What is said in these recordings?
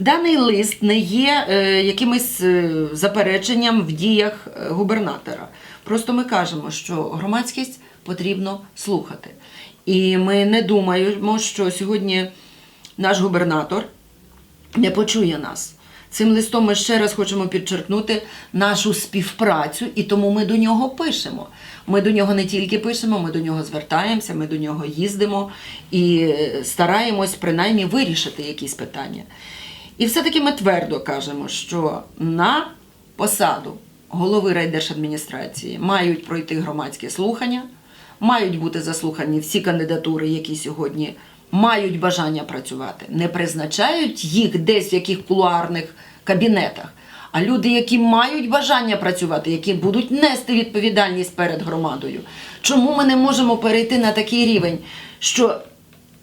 Даний лист не є е, якимось е, запереченням в діях е, губернатора. Просто ми кажемо, що громадськість потрібно слухати. І ми не думаємо, що сьогодні наш губернатор не почує нас. Цим листом ми ще раз хочемо підчеркнути нашу співпрацю, і тому ми до нього пишемо. Ми до нього не тільки пишемо, ми до нього звертаємося, ми до нього їздимо і стараємось принаймні вирішити якісь питання. І все-таки ми твердо кажемо, що на посаду голови райдержадміністрації мають пройти громадські слухання, мають бути заслухані всі кандидатури, які сьогодні мають бажання працювати, не призначають їх десь в яких кулуарних кабінетах. А люди, які мають бажання працювати, які будуть нести відповідальність перед громадою, чому ми не можемо перейти на такий рівень, що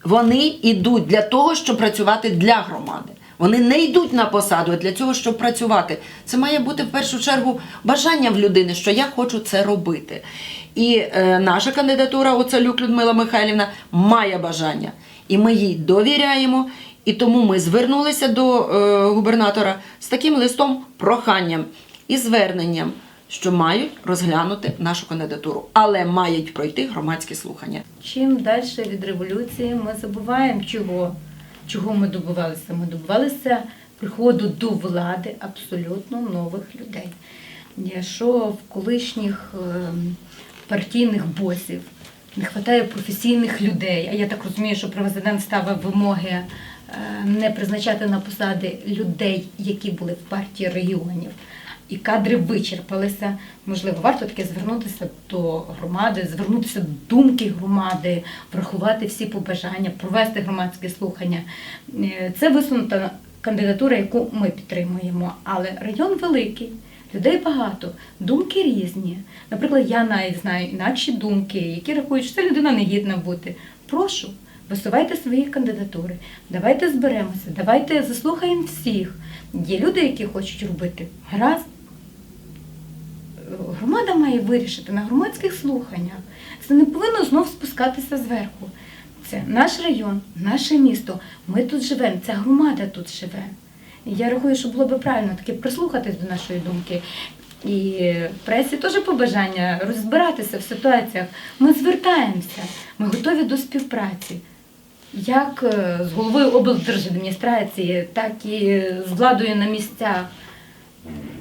вони йдуть для того, щоб працювати для громади. Вони не йдуть на посаду для цього, щоб працювати. Це має бути в першу чергу бажання в людини, що я хочу це робити. І е, наша кандидатура, Оцалюк Людмила Михайлівна, має бажання. І ми їй довіряємо. І тому ми звернулися до е, губернатора з таким листом проханням і зверненням, що мають розглянути нашу кандидатуру, але мають пройти громадські слухання. Чим далі від революції ми забуваємо чого. Чого ми добувалися? Ми добувалися приходу до влади абсолютно нових людей. Якщо в колишніх ем, партійних босів не вистачає професійних людей, а я так розумію, що президент ставив вимоги е, не призначати на посади людей, які були в партії регіонів. І кадри вичерпалися. Можливо, варто таки звернутися до громади, звернутися до думки громади, врахувати всі побажання, провести громадські слухання. Е, Це висунута кандидатура, яку ми підтримуємо. Але район великий, людей багато, думки різні. Наприклад, я навіть знаю інакші думки, які рахують, що ця людина не гідна бути. Прошу. Висувайте свої кандидатури, давайте зберемося, давайте заслухаємо всіх. Є люди, які хочуть робити гаразд. Має вирішити на громадських слуханнях. Це не повинно знов спускатися зверху. Це наш район, наше місто. Ми тут живемо, ця громада тут живе. Я рахую, що було би правильно таки прислухатись до нашої думки. І пресі теж побажання розбиратися в ситуаціях. Ми звертаємося, ми готові до співпраці. Як е, з головою облдержадміністрації, так і з владою на місцях.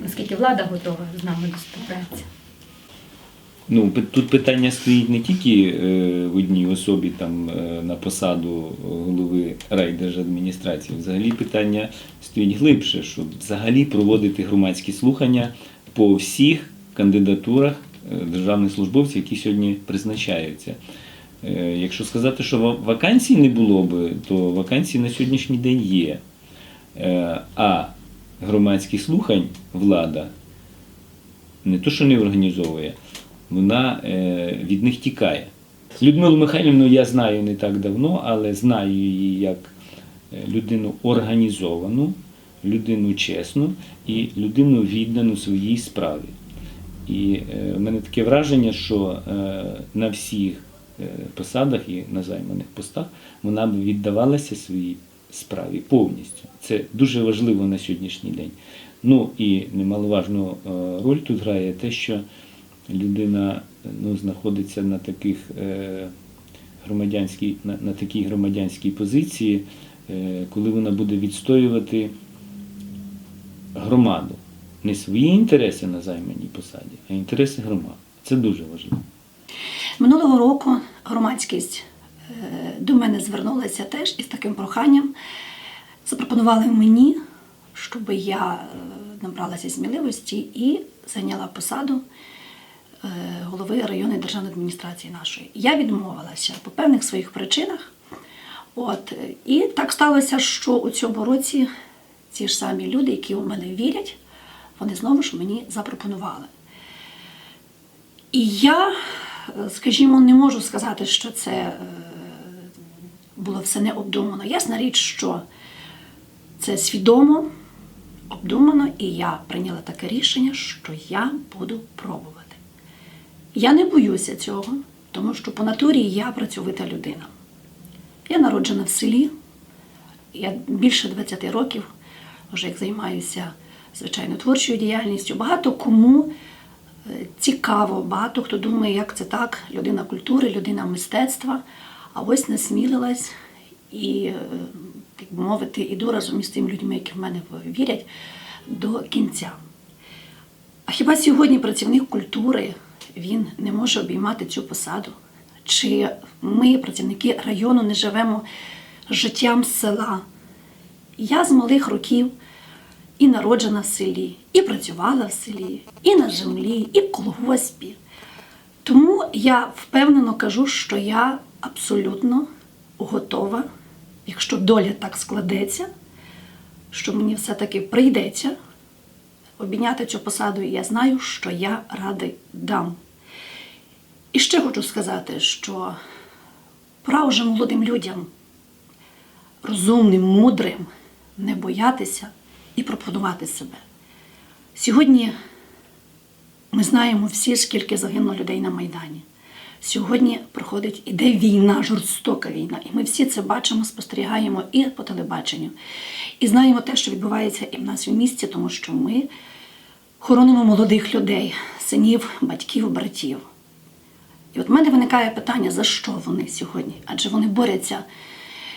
Наскільки влада готова з нами до співпраці? Ну, тут питання стоїть не тільки е, в одній особі там, е, на посаду голови райдержадміністрації. Взагалі питання стоїть глибше, щоб взагалі проводити громадські слухання по всіх кандидатурах е, державних службовців, які сьогодні призначаються. Якщо сказати, що вакансій не було би, то вакансії на сьогоднішній день є. А громадських слухань влада не то, що не організовує, вона е, від них тікає. Людмилу Михайлівну я знаю не так давно, але знаю її як е, людину організовану, людину чесну і людину віддану своїй справі. І е, в мене таке враження, що на всіх посадах і на займаних постах вона б віддавалася своїй справі повністю. Це дуже важливо на сьогоднішній день. Ну і немаловажну роль тут грає те, що людина ну, знаходиться на таких е, громадянській, на, на такій громадянській позиції, е, коли вона буде відстоювати громаду. Не свої інтереси на займаній посаді, а інтереси громади. Це дуже важливо. Минулого року громадськість е, до мене звернулася теж із таким проханням. Запропонували мені, щоб я набралася сміливості і зайняла посаду голови районної державної адміністрації нашої. Я відмовилася по певних своїх причинах. От, е, і так сталося, що у цьому році ці ж самі люди, які у мене вірять, вони знову ж мені запропонували. І я, е, скажімо, не можу сказати, що це е, було все необдумано. Ясна річ, що це свідомо, обдумано, і я прийняла таке рішення, що я буду пробувати. Я не боюся цього, тому що по натурі я працьовита людина. Я народжена в селі, я більше 20 років вже як займаюся звичайно творчою діяльністю. Багато кому е, цікаво, багато хто думає, як це так, людина культури, людина мистецтва, а ось насмілилась і, е, так би мовити, іду разом із тими людьми, які в мене вірять, до кінця. А хіба сьогодні працівник культури він не може обіймати цю посаду? Чи ми, працівники району, не живемо життям села? Я з малих років і народжена в селі, і працювала в селі, і на землі, і в колгоспі. Тому я впевнено кажу, що я абсолютно готова, якщо доля так складеться, що мені все-таки прийдеться обійняти цю посаду, і я знаю, що я ради дам. І ще хочу сказати, що пора вже молодим людям, розумним, мудрим, не боятися і пропонувати себе. Сьогодні ми знаємо всі, скільки загинуло людей на Майдані. Сьогодні проходить іде війна, жорстока війна. І ми всі це бачимо, спостерігаємо і по телебаченню. І знаємо те, що відбувається і в нас в місті, тому що ми хоронимо молодих людей, синів, батьків, братів. І от в мене виникає питання, за що вони сьогодні? Адже вони борються,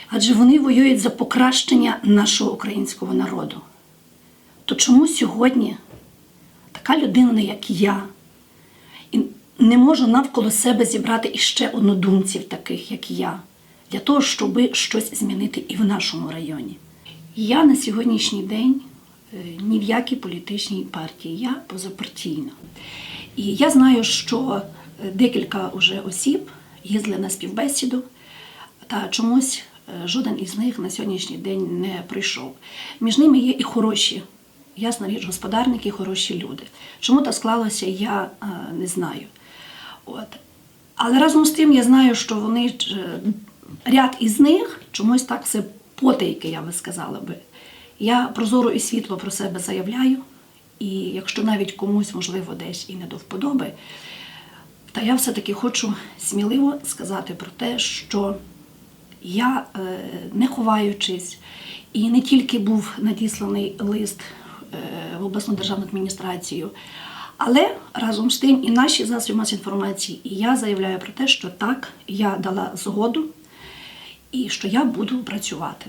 адже вони воюють за покращення нашого українського народу. То чому сьогодні така людина, як я, і не можу навколо себе зібрати іще однодумців, таких як я, для того, щоб щось змінити і в нашому районі? Я на сьогоднішній день е, ні в якій політичній партії, я позапартійна. І я знаю, що декілька уже осіб їздили на співбесіду, та чомусь е, жоден із них на сьогоднішній день не прийшов. Між ними є і хороші, ясна річ, господарники, і хороші люди. Чому так склалося, я е, не знаю. От. Але разом з тим я знаю, що вони е, ряд із них чомусь так все потайки, я би сказала би. Я прозоро і світло про себе заявляю, і якщо навіть комусь, можливо, десь і не до вподоби, та я все-таки хочу сміливо сказати про те, що я, е, не ховаючись, і не тільки був надісланий лист е, в обласну державну адміністрацію, але разом з тим і наші засоби масової інформації, і я заявляю про те, що так, я дала згоду і що я буду працювати.